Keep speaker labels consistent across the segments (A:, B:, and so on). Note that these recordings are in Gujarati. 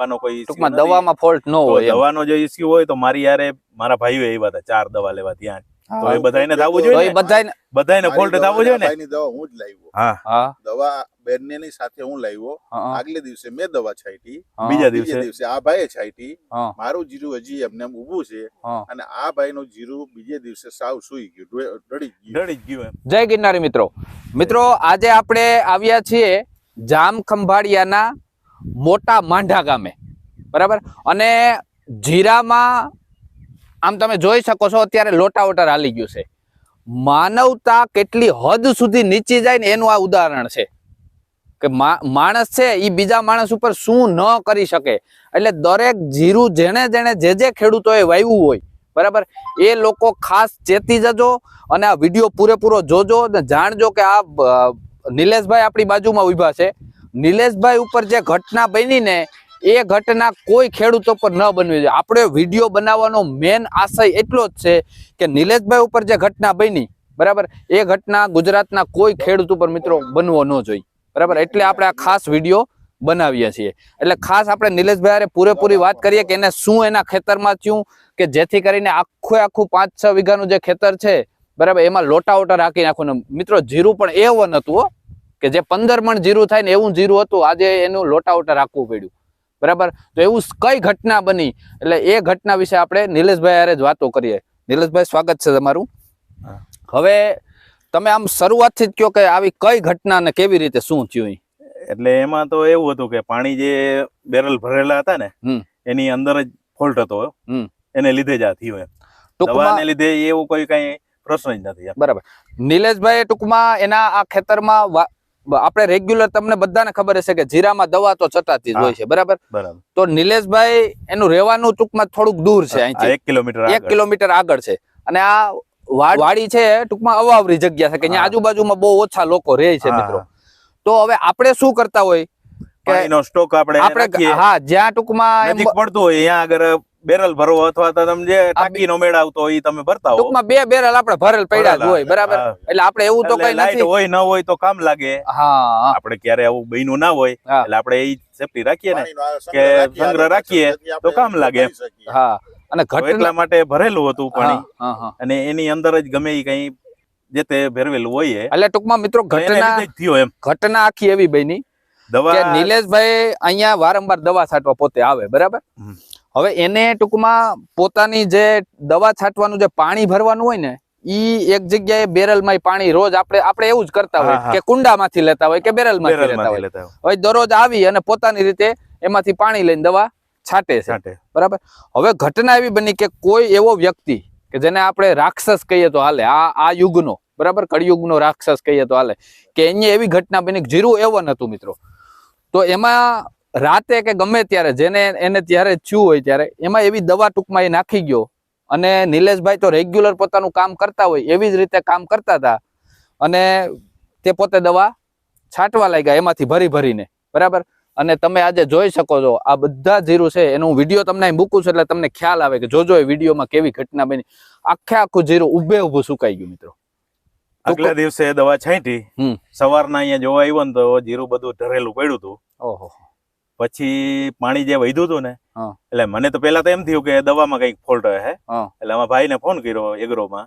A: દવાનો કોઈ
B: ટૂંકમાં દવામાં ફોલ્ટ ન હોય
A: દવાનો જો ઇસ્યુ હોય તો મારી યારે મારા ભાઈઓ આવ્યા હતા ચાર દવા લેવા ત્યાં તો એ બધાને થવું જોઈએ
B: બધાને
A: બધાને ફોલ્ટ થવું જોઈએ ને?
C: ભાઈની દવા હું જ લાવ્યો.
A: હા.
B: હા.
C: દવા બેનની સાથે હું લાવ્યો. આગલે દિવસે મેં દવા છાંટી.
A: બીજા દિવસે?
C: દિવસે આ ભાઈએ છાંટી. મારું જીરું હજી એમને એમ ઊભું છે. અને આ ભાઈનું જીરું બીજે દિવસે સાવ સુઈ ગયું ડળી ગયું.
A: ડળી ગયું એમ.
B: જય ગિરનારી મિત્રો. મિત્રો આજે આપણે આવ્યા છીએ જામ ખંભાળિયાના મોટા માંઢા ગામે. બરાબર? અને જીરામાં, આમ તમે જોઈ શકો છો, અત્યારે લોટા વોટર હાલી ગયું છે. માનવતા કેટલી હદ સુધી નીચી જાય ને એનું આ ઉદાહરણ છે. કે માણસ છે એ બીજા માણસ ઉપર શું ન કરી શકે? એટલે દરેક જીરું જેણે જેણે જે જે ખેડૂતોએ વાવ્યું હોય, બરાબર? એ લોકો ખાસ ચેતી જજો અને આ વીડિયો પૂરેપૂરો જોજો અને જાણજો કે આ નિલેશભાઈ આપણી બાજુમાં ઊભા છે. નિલેશભાઈ ઉપર જે ઘટના બની ને, એ ઘટના કોઈ ખેડૂતો પર ન બનવી જોઈએ. આપણે વીડિયો બનાવવાનો મેન આશય એટલો જ છે કે નિલેશભાઈ ઉપર જે ઘટના બની, બરાબર, એ ઘટના ગુજરાતના કોઈ ખેડૂત ઉપર, મિત્રો, બનવો ન જોઈએ. બરાબર, એટલે આપણે આ ખાસ વીડિયો બનાવીએ છીએ. એટલે ખાસ આપણે નિલેશભાઈ પૂરેપૂરી વાત કરીએ કે એને શું એના ખેતરમાં થયું, કે જેથી કરીને આખું આખું પાંચ છ વીઘાનું જે ખેતર છે, બરાબર, એમાં લોટા ઓટા રાખી નાખું મિત્રો, જીરું પણ એવું નતું હો. કે જે પંદર મણ જીરું થાય ને એવું જીરું હતું આજે એનું લોટા રાખવું પડ્યું. બરાબર? તો એવું કઈ ઘટના બની? એટલે એ ઘટના વિશે આપણે નિલેશભાઈ હારે જ વાતો કરીએ. નિલેશભાઈ સ્વાગત છે તમારું. હવે તમે આમ શરૂઆતથી જ કહો કે આવી કઈ ઘટના ને કેવી રીતે શું થયું
A: એટલે એમાં તો એવું હતું કે પાણી જે બેરલ ભરેલા હતા ને. એની અંદર જ ફોલ્ટ હતો. એને લીધે જ આ થયું એમ.
B: ટૂંકમાં
A: દવાને લીધે એવું કોઈ કઈ પ્રશ્ન જ નથી
B: બરાબર. નિલેશભાઈ ટૂંકમાં એના આ ખેતરમાં આપણે રેગ્યુલર તમને બધાને ખબર હશે કે જીરામાં દવા તો છટાતી જ હોય છે બરાબર? તો નિલેશભાઈ એનું રહેવાનું ટૂંકમાં થોડુંક દૂર છે અહીંથી.
A: એક કિલોમીટર
B: એક
A: આગળ.
B: કિલોમીટર આગળ છે. અને આ વાડ- છે ટૂંકમાં અવાવરી જગ્યા છે કે અહીંયા આજુબાજુમાં બહુ ઓછા લોકો રહે છે મિત્રો. તો હવે આપણે શું કરતા હોય? કે
A: સ્ટોક આપણે
B: આપણે હા જ્યાં ટૂંકમાં
A: પડતું હોય અહીંયા આગળ બેરલ ભરવો અથવા તો તમે જે ટાંકીનો મેળ આવતો હોય તમે ભરતા હો.
B: ટૂંકમાં બે બેરલ આપણે ભરેલ પડ્યા જ હોય બરાબર? એટલે આપણે એવું તો કઈ નથી.
A: હોય ન હોય તો કામ લાગે.
B: હા
A: આપણે ક્યારે આવું બન્યું ના હોય એટલે આપણે એ સેફટી રાખીએ ને કે સંગ્રહ રાખીએ તો કામ લાગે. એમ.
B: હા. અને ઘટ
A: એટલા માટે ભરેલું હતું પાણી.
B: હા, હા, હા.
A: અને એની અંદર જ ગમે એ કઈ જે તે ભેરવેલું હોય
B: એટલે ટૂંકમાં મિત્રો ઘટના
A: થયો એમ.
B: ઘટના આખી એવી બની કે
A: દવા
B: નિલેશભાઈ અહીંયા વારંવાર દવા છાંટવા પોતે આવે બરાબર. હવે એને ટૂંકમાં પોતાની જે દવા છાંટવાનું જે પાણી ભરવાનું હોય ને ઈ એક જગ્યાએ બેરલમાં પાણી રોજ આપણે આપણે એવું જ કરતા હોય. કે કુંડામાંથી લેતા હોય કે બેરલમાંથી લેતા હોય. હવે દરરોજ આવી અને પોતાની રીતે એમાંથી પાણી લઈને દવા છાંટે છે.
A: છાંટે.
B: બરાબર? હવે ઘટના એવી બની કે કોઈ એવો વ્યક્તિ કે જેને આપણે રાક્ષસ કહીએ તો હાલે આ આ યુગનો બરાબર? કળિયુગનો રાક્ષસ કહીએ તો હાલે કે અહીંયા એવી ઘટના બની જીરું એવન હતું મિત્રો. તો એમાં રાતે કે ગમે ત્યારે જેને એને ત્યારે થયું હોય ત્યારે એમાં એવી દવા ટૂંકમાં એ નાખી ગયો. અને નિલેશભાઈ તો રેગ્યુલર પોતાનું કામ કરતા હોય એવી જ રીતે કામ કરતા હતા. અને તે પોતે દવા છાંટવા લાગ્યા એમાંથી ભરી ભરીને. બરાબર? અને તમે આજે જોઈ શકો છો આ બધા જીરું છે એનું વીડિયો તમને મૂકું છું એટલે તમને ખ્યાલ આવે કે જોજો એ વિડીયોમાં કેવી ઘટના બની. આખે આખું જીરું ઉભે ઉભું સુકાઈ ગયું મિત્રો.
A: આગલા દિવસે દવા છાંટી. સવારના અહીંયા જોવા આવ્યો ને તો જીરું બધું ઢરેલું પડ્યું હતું.
B: ઓહો.
A: પછી પાણી જે વધ્યું હતું ને એટલે મને તો પેલા તો એમ થયું કે દવામાં કંઈક ફોલ્ટ હે. એટલે અમારા ભાઈને ફોન કર્યો એગ્રો
B: માં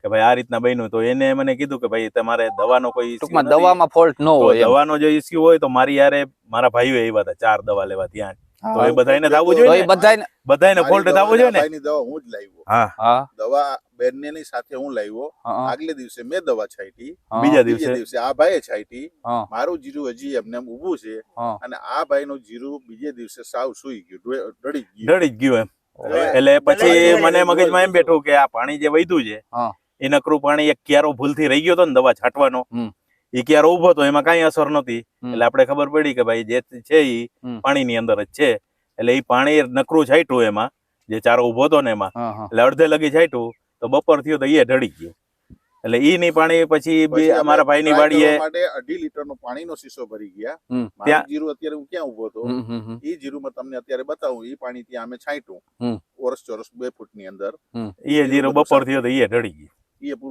A: કે ભાઈ આ રીતના બન્યું. તો એને મને કીધું કે ભાઈ તમારે દવાનો કોઈ.
B: દવામાં ફોલ્ટ ન હોય
A: દવાનો જો ઇસ્યુ હોય તો મારી યારે મારા ભાઈઓ એવા હતા ચાર દવા લેવા ત્યાં તો. એ બધાને થવું
B: તો
A: જોઈએ
B: એ
A: ને?
B: બધાને
A: બધાને
C: મારી
A: ફોલ્ટ થવું જોઈએ ને?
C: ભાઈની દવા હું જ લાવ્યો
A: હા.
B: હા.
C: દવા બેનની સાથે હું લાવ્યો આગલે દિવસે મેં દવા છાંટી.
A: બીજા દિવસે?
C: દિવસે આ ભાઈએ છાંટી. મારું જીરું હજી એમને એમ ઊભું છે. અને આ ભાઈનું જીરું બીજે દિવસે સાવ સુઈ ગયું ડડી ડળી ગયું.
A: ડળી ગયું એમ. એટલે પછી મને. મગજમાં એમ બેઠું કે આ પાણી જે વધ્યું છે એ નકરું પાણી એક ક્યારો ભૂલથી રહી ગયો હતો ને દવા છાંટવાનો. એ ક્યારે ઊભો હતો એમાં કઈ અસર
B: નથી
A: એટલે આપણે ખબર પડી કે ભાઈ જે છે એ
B: હમ.
A: પાણીની અંદર જ છે. એટલે એ પાણી નકરું છાંટ્યું એમાં જે ચારો ઊભો હતો ને એમાં. એટલે અડધે લગી છાંટ્યું તો બપોર થયો તો એ ઢળી ગયું. એટલે ઈ ની પાણી પછી અમારા ભાઈ
C: ની
A: વાડીએ
C: અઢી લીટર નો પાણી નો શીશો ભરી ગયા.
A: ત્યાં-
C: જીરું અત્યારે હું ક્યાં ઊભો હતો?
B: હમ,
C: જીરું માં તમને અત્યારે બતાવું ઈ પાણી ત્યાં અમે છાંટ્યું. ઓરસ ચોરસ બે ફૂટની અંદર.
A: એ જીરો બપોર થયો તો એ ઢળી ગયું.
C: ઈ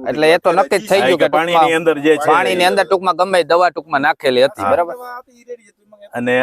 B: એટલે એ તો નક્કી જ થઈ ગયું
A: કે
B: પાણી
A: પાણીની અંદર જે છે
B: પાણીની અંદર ટૂંકમાં ગમે દવા ટૂંકમાં નાખેલી હતી બરાબર?
A: અને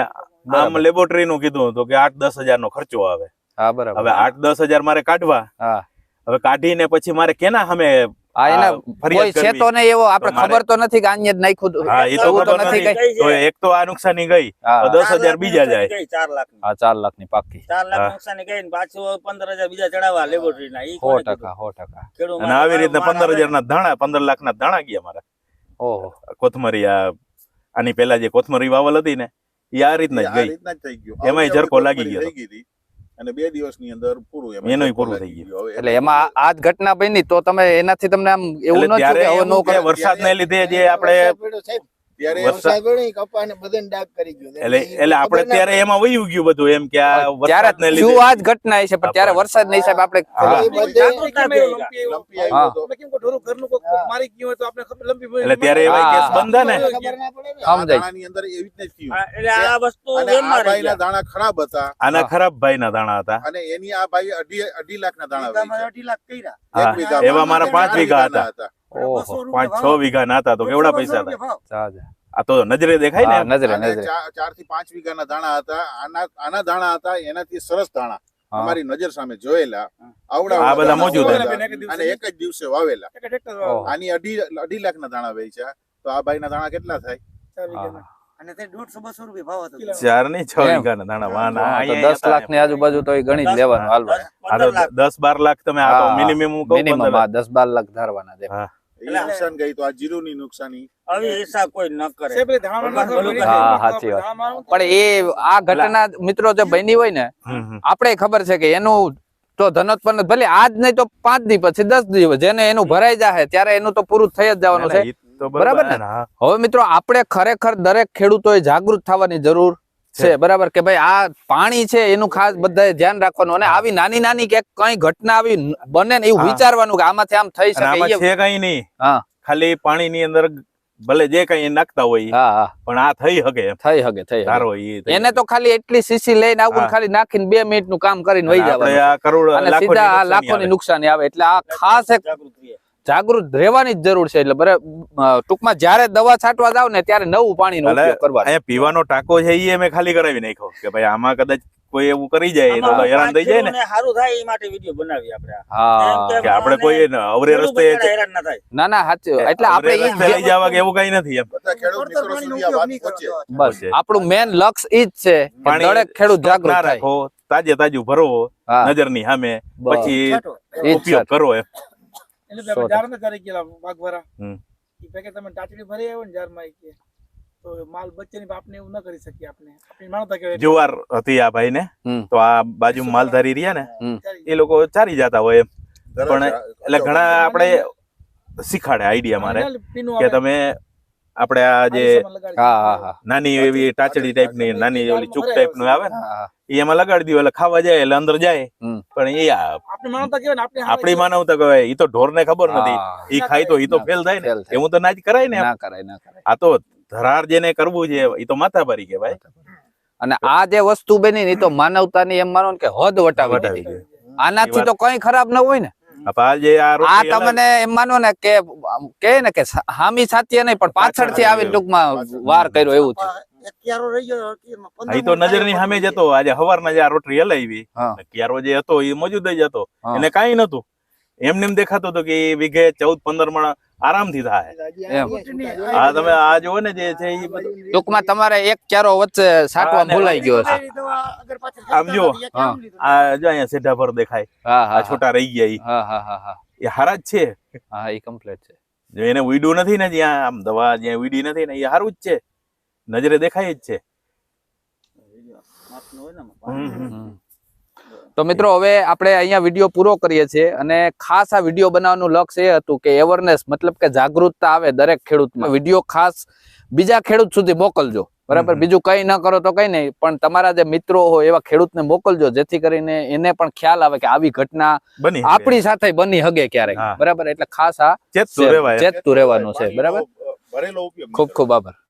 A: આમ લેબોરેટરી નું કીધું હતું કે આઠ દસ હજાર નો ખર્ચો આવે.
B: હા બરાબર.
A: હવે આઠ દસ હજાર મારે કાઢવા.
B: હા.
A: હવે કાઢીને પછી મારે કેના સામે
B: એવો ખબર તો નથી કે નાખ્યું
A: હા એ તો ખબર
B: નથી
A: નથી. તો એક તો આ નુકસાની ગઈ દસ હજાર બીજા જાય.
D: ચાર લાખ
B: હા ચાર લાખની પાકી
D: ચાર લાખ નુકસાની ગઈ ને પાછું પંદર હજાર બીજા ચડાવવા લેબોરેટરી ના
B: સો ટકા સો ટકા.
A: અને આવી રીતના પંદર હજાર ના ધાણા પંદર લાખ ના ધાણા ગયા મારા.
B: ઓહો.
A: કોથમરી આ આની પેલા જે કોથમરી વાવલ હતી ને એ આ રીતના જ ગઈ.
C: રીતના જ થઈ ગયું.
A: એમાંય ઝરકો લાગી ગયો
C: થઈ ગઈ હતી. અને બે દિવસની અંદર પૂરું એમાં
A: એનોય પૂરું થઈ
C: ગયું.
B: એટલે એમાં આ- જ ઘટના બની તો તમે એનાથી તમને આમ એવું ન થયું કે
A: વરસાદને લીધે જે આપણે
C: ત્યારે
A: વરસાદ-
E: વરસાદ પડ્યો ને કપાને બધાને ડાઘ કરી ગયો
A: એટલે એટલે આપણે ત્યારે એમાં વયું ગયું બધું એમ કે આ
B: ત્યારે
A: વરસાદને લીધે
B: આ જ ઘટના છે પણ ત્યારે વરસાદ નહીં સાહેબ આપણે
A: હા.
E: એ બધે
D: જાગૃતતા થઈ ગઈ.
C: લંપી
B: હા.
C: આવ્યો હતો.
A: એટલે ત્યારે એવા કેસ બંધા ને
E: ખબર ના પડે ને.
C: આ
B: સમજાય.
C: અંદર એવી જ થયું.
D: એટલે આ વસ્તુ
C: ભાઈના દાણા ખરાબ હતા
A: આના ખરાબ ભાઈ ના દાણા હતા
C: અને એની આ ભાઈ અઢી અઢી લાખના દાણા
D: વીઘામાં
C: વેચ્યા.
D: અઢી લાખ કર્યા.
A: હા, એવા મારા
C: અને
A: પાંચ
C: ચાર
A: વીઘા
C: વીઘાના
A: હતા.
B: ઓહો
A: પાંચ છ. વીઘા ના તો કેવડા પૈસા હતા. આ તો નજરે દેખાય ને
B: નજરે નજરે.
C: ચારથી પાંચ વીઘાના દાણા હતા. આના આના દાણા હતા એનાથી સરસ દાણા અમારી નજર સામે જોયેલા આવડા
A: આ બધા
C: દાણા અને એક જ દિવસે વાવેલા. આની અઢી અઢી લાખના દાણા વેચ્યા. તો આ ભાઈના દાણા કેટલા થાય?
D: અને તે દોઢસો બસો રૂપિયા ભાવ હતો.
A: ચારની છ વીઘા ના દાણા
B: તો
A: અહીંયા
B: દસ લાખની આજુબાજુ તો એ ગણી જ
D: દસ-
B: લેવાનું હાલવા.
D: દસ- લાખ.
A: બાર લાખ તમે આ મિનિમમ હું કહું
B: મિનિમમ
A: પંદર લાખ.
B: દસ બાર લાખ ધારવાના છે.
C: નુકસાન ગઈ તો આ નુકસાની.
D: કોઈ ન કરે.
B: હા સાચી વાત. પણ એ આ ઘટના મિત્રો જે બની હોય ને. આપણે ખબર છે કે એનું તો ધનોત્પન્ન ભલે આજ નહીં તો પાંચ દી પછી દસ દિવસ જેને એનું ભરાઈ જાય ત્યારે એનું તો પૂરું થઈ જ જવાનું છે. બરાબર ને? હવે મિત્રો આપણે ખરેખર દરેક ખેડૂતોએ જાગૃત થવાની જરૂર છે. બરાબર કે ભાઈ આ પાણી છે એનું ખાસ બધાએ ધ્યાન રાખવાનું. અને આવી નાની નાની કે કઈ ઘટના આવી બને ને એવું વિચારવાનું કે આમાંથી આમ થઈ શકે
A: છે કઈ નહીં.
B: હા.
A: ખાલી પાણી ની અંદર ભલે જે કઈ નાખતા હોય
B: હા હા.
A: પણ આ થઈ હકે
B: થઈ હકે થઈ
A: થઈ
B: એને તો ખાલી એટલી સીસી લઈને આવું ખાલી નાખીને બે મિનિટનું કામ કરીને વહી જવાનું.
A: કરોડ
B: સીધા આ
A: ની.
B: નુકસાની આવે. એટલે આ ખાસ એક
D: જાગૃત.
B: રહેવાની જ જરૂર છે. એટલે બરાબર ટૂંકમાં જયારે દવા છાંટવા જાવ ને ત્યારે નવું
A: પાણી
B: ઉપયોગ
A: અહીંયા પીવાનો ટાંકો છે એ મેં ખાલી કરાવી નાખ્યો. કે ભાઈ આમાં કદાચ કોઈ એવું કરી જાય તો હેરાન થઈ જાય ને.
D: સારું થાય એ માટે વીડિયો બનાવી આપણે.
B: હા.
A: કે આપણે કોઈ અવરે રસ્તે
D: હેરાન ના થાય.
B: ના ના સાચું. એટલે આપણે
A: એ લઈ જવા કે એવું કઈ નથી એમ.
B: બસ. આપણું મેન લક્ષ્ય ઈ જ છે દરેક ખેડૂત જાગૃત
A: રાખો તાજે તાજું ભરો નજરની સામે. પછી ઉપયોગ કરો એમ.
E: એટલે તમે. જાર કરી ગયેલા વાઘવારા
A: એ
E: ઈ તમે ટાચડી ભરી આવ્યો ને જારમાં કે તો માલ બચ્ચેની બાપને એવું ન કરી શકીએ આપણે. આપણી કહેવાય
A: જુવાર હતી આ ભાઈ ને તો આ બાજુ માલધારી રહ્યા ને એ લોકો ચારી જતા હોય એમ. પણ એટલે ઘણા આપણે શીખાડે આઈડિયા મારે કે તમે આપણે આ જે
B: હા હા હા.
A: નાની એવી ટાચડી ટાઈપની નાની ઓલી ચૂક ટાઈપનું આવે ને. એ એમાં લગાડી દીધું એટલે ખાવા જાય એટલે અંદર જાય. પણ એ
E: આપણી માનવતા કહેવાય ને આપણે
A: આપણી માનવતા કહેવાય ઈ તો ઢોર ને ખબર નથી. એ ખાય તો એ તો ફેલ થાય ને. એવું તો ના જ કરાય ને
B: ના કરાય
A: આ તો ધરાર જેને કરવું છે એ તો માથાભારી કહેવાય.
B: અને આ જે વસ્તુ બની ને ઈ તો માનવતાની એમ માનો ને કે હદ વટાવી
A: વટાવી
B: દીધી.
A: દીધી.
B: આનાથી તો કઈ ખરાબ ન હોય ને.
A: આ
B: તમને એમ માનો ને કે ને કે હામી સાથીએ નહીં પણ પાછળથી આવીને ટૂંકમાં વાર કર્યો એવું છે.
D: એક ક્યારો રહી ગયો
A: આ ઈ તો નજરની સામે જ હતો આજે હવારના જે આ રોટરી હલાવી. ક્યારો જે હતો એ મોજુદ જ હતો. એને કાંઈ નતું એમને એમ દેખાતું હતું કે વીઘે ચૌદ પંદર મણ આરામથી થાય. હા તમે આ જોવો ને જે છે ઈ
B: ટૂંકમાં તમારે એક ચારો વચ્ચે સાટવા ભૂલાઈ ગયો છે.
A: આમ
B: જો
A: આ જો અહીંયા સીધા પર દેખાય.
B: હા
A: આ
B: હા.
A: છોટા રહી ગયા ઈ.
B: હા હા હા હા.
A: એ હારા જ છે.
B: હા એ કમ્પ્લીટ છે.
A: જો એને ઉડ્યું નથી ને જ્યાં આમ દવા જ્યાં ઉડી નથી ને એ હારું જ છે. નજરે દેખાય જ છે. હમ, હમ.
B: તો મિત્રો હવે આપણે અહીંયા વીડિયો પૂરો કરીએ છીએ અને ખાસ આ વીડિયો બનાવવાનું લક્ષ્ય એ હતું કે અવેરનેસ મતલબ કે જાગૃતતા આવે દરેક ખેડૂતમાં. વીડિયો ખાસ બીજા ખેડૂત સુધી મોકલજો. બરાબર? બીજું કઈ ન કરો તો કઈ નહીં પણ તમારા જે મિત્રો હોય એવા ખેડૂતને મોકલજો જેથી કરીને એને પણ ખ્યાલ આવે કે આવી ઘટના આપણી સાથે બની હગે ક્યારેક. બરાબર? એટલે ખાસ આ
A: ચેતતું
B: રહેવાનું છે. બરાબર? ખૂબ ખૂબ આભાર.